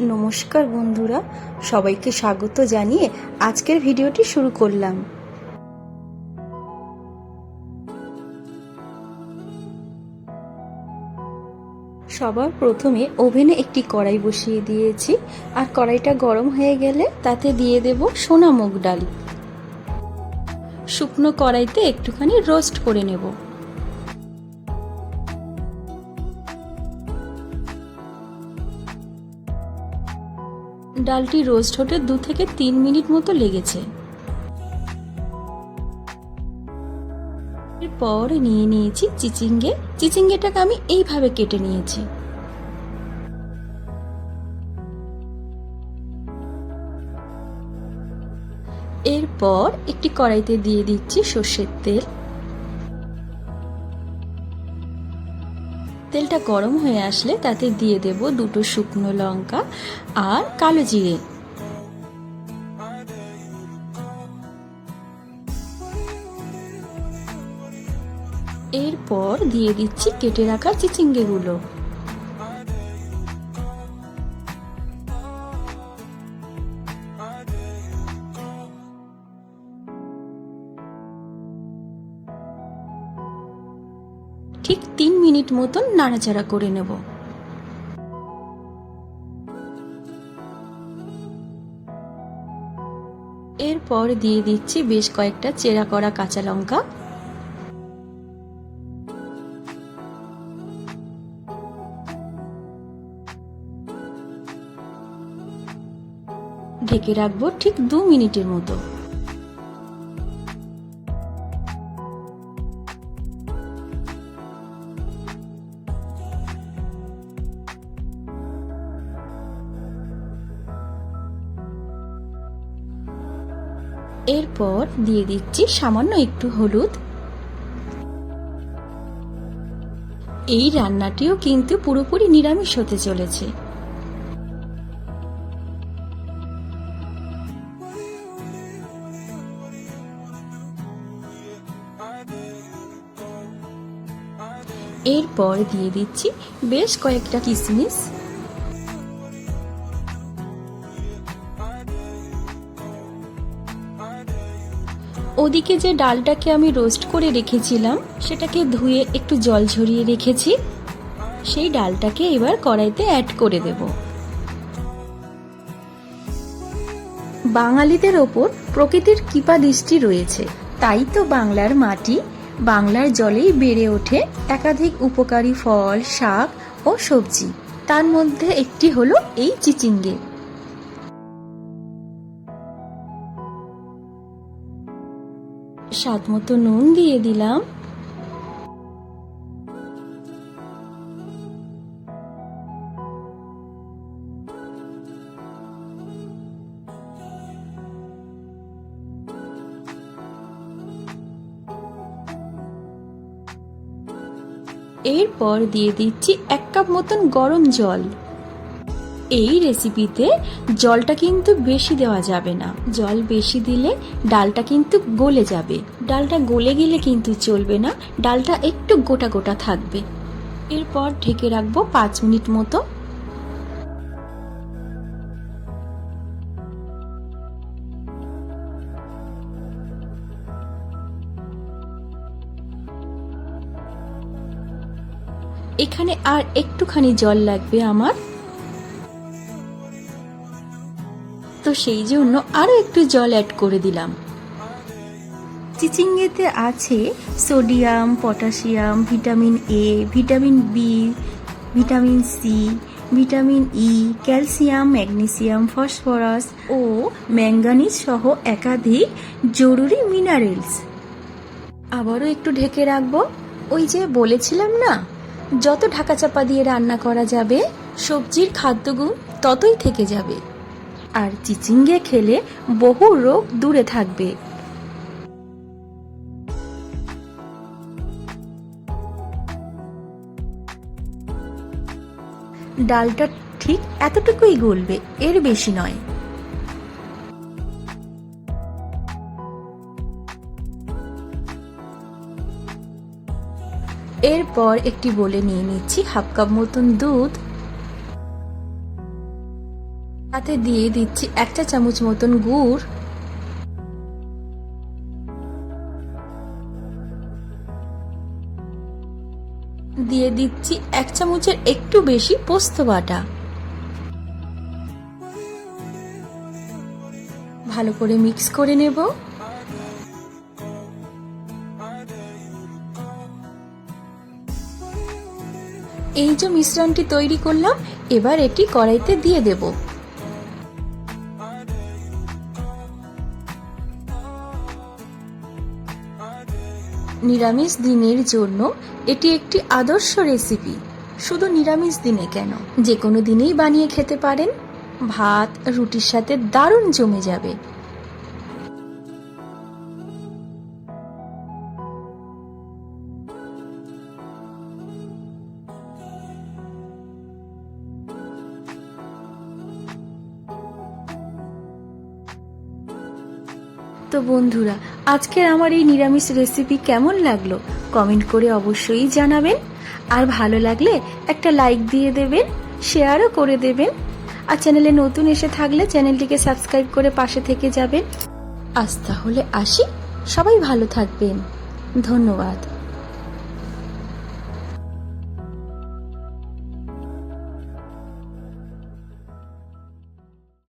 নমস্কার বন্ধুরা, সবাইকে স্বাগত জানিয়ে আজকের ভিডিওটি শুরু করলাম। সবার প্রথমে ওভেনে একটি কড়াই বসিয়ে দিয়েছি, আর কড়াইটা গরম হয়ে গেলে তাতে দিয়ে দেব সোনা মুগ ডাল। শুকনো কড়াইতে একটুখানি রোস্ট করে নেব। ডালটি রোস্ট হতে দু থেকে তিন মিনিট মতো লেগেছে। এরপর নিয়ে নিয়েছি চিচিঙ্গে। চিচিঙ্গেটাকে আমি এইভাবে কেটে নিয়েছি। এরপর একটি কড়াইতে দিয়ে দিচ্ছি সর্ষের তেল। তেলটা গরম হয়ে আসলে তাতে দিয়ে দেব দুটো শুকনো লঙ্কা আর কালো জিরে। এরপর দিয়ে দিচ্ছি কেটে রাখা চিচিঙ্গেগুলো। ঠিক তিন মিনিট মতন নাড়াচাড়া করে নেব। এরপর দিয়ে দিচ্ছি বেশ কয়েকটা চেরা করা কাঁচা লঙ্কা। ঢেকে রাখব ঠিক দু মিনিটের মতো। এরপর দিয়ে দিচ্ছি সামান্য একটু হলুদ। এই রান্নাটিও কিন্তু পুরোপুরি নিরামিষ হতে চলেছে। এরপর দিয়ে দিচ্ছি বেশ কয়েকটা কিশমিশ ওদিকে যে ডালটাকে আমি রোস্ট করে রেখেছিলাম, সেটাকে ধুয়ে একটু জল ঝরিয়ে রেখেছি, সেই ডালটাকে এবার কড়াইতে অ্যাড করে দেব। বাঙালিদের ওপর প্রকৃতির কৃপা দৃষ্টি রয়েছে, তাই তো বাংলার মাটি, বাংলার জলেই বেড়ে ওঠে একাধিক উপকারী ফল, শাক ও সবজি। তার মধ্যে একটি হলো এই চিচিঙ্গে। স্বাদ মতো নুন দিয়ে দিলাম। এরপর দিয়ে দিচ্ছি এক কাপ মতন গরম জল। এই রেসিপিতে জলটা কিন্তু বেশি দেওয়া যাবে না। জল বেশি দিলে ডালটা কিন্তু গলে যাবে। ডালটা গলে গেলে কিন্তু চলবে না। ডালটা একটু গোটা গোটা থাকবে। এরপর ঢেকে রাখব পাঁচ মিনিট মতো। এখানে আর একটুখানি জল লাগবে আমার। তো সেই জন্য আরও একটু জল অ্যাড করে দিলাম। চিচিঙ্গেতে আছে sodium potassium vitamin A vitamin B vitamin C vitamin E calcium magnesium phosphorus O manganese সহ একাধিক জরুরি মিনারেলস। আবারও একটু ঢেকে রাখব। ওই যে বলেছিলাম না যত ঢাকা চাপা দিয়ে রান্না করা যাবে সবজির খাদ্যগুণ ততই থেকে যাবে। আর চিচিঙ্গে খেলে বহু রোগ দূরে থাকবে। ডালটা ঠিক এতটুকুই গলবে, এর বেশি নয়। এরপর একটি বলে নিয়ে নিচ্ছি হাফ কাপ মতন দুধ। তাতে দিয়ে দিচ্ছি একটা চামচ মতন গুড়। দিয়ে দিচ্ছি এক চামচের একটু বেশি পোস্ত বাটা। ভালো করে মিক্স করে নেব। এই যে মিশ্রণটি তৈরি করলাম, এবার এটি কড়াইতে দিয়ে দেব। নিরামিষ দিনের জন্য এটি একটি আদর্শ রেসিপি। শুধু নিরামিষ দিনে কেন? যে কোনো দিনেই বানিয়ে খেতে পারেন। ভাত, রুটির সাথে দারুণ জমে যাবে। তো বন্ধুরা আজকের আমার এই নিরামিষ রেসিপি কেমন লাগল? কমেন্ট করে অবশ্যই জানাবেন। আর ভালো লাগলে একটা লাইক দিয়ে দেবেন শেয়ারও করে দেবেন। আর চ্যানেলে নতুন এসে থাকলে চ্যানেলটিকে সাবস্ক্রাইব করে পাশে থেকে যাবেন। আজ তাহলে আসি। সবাই ভালো থাকবেন। ধন্যবাদ।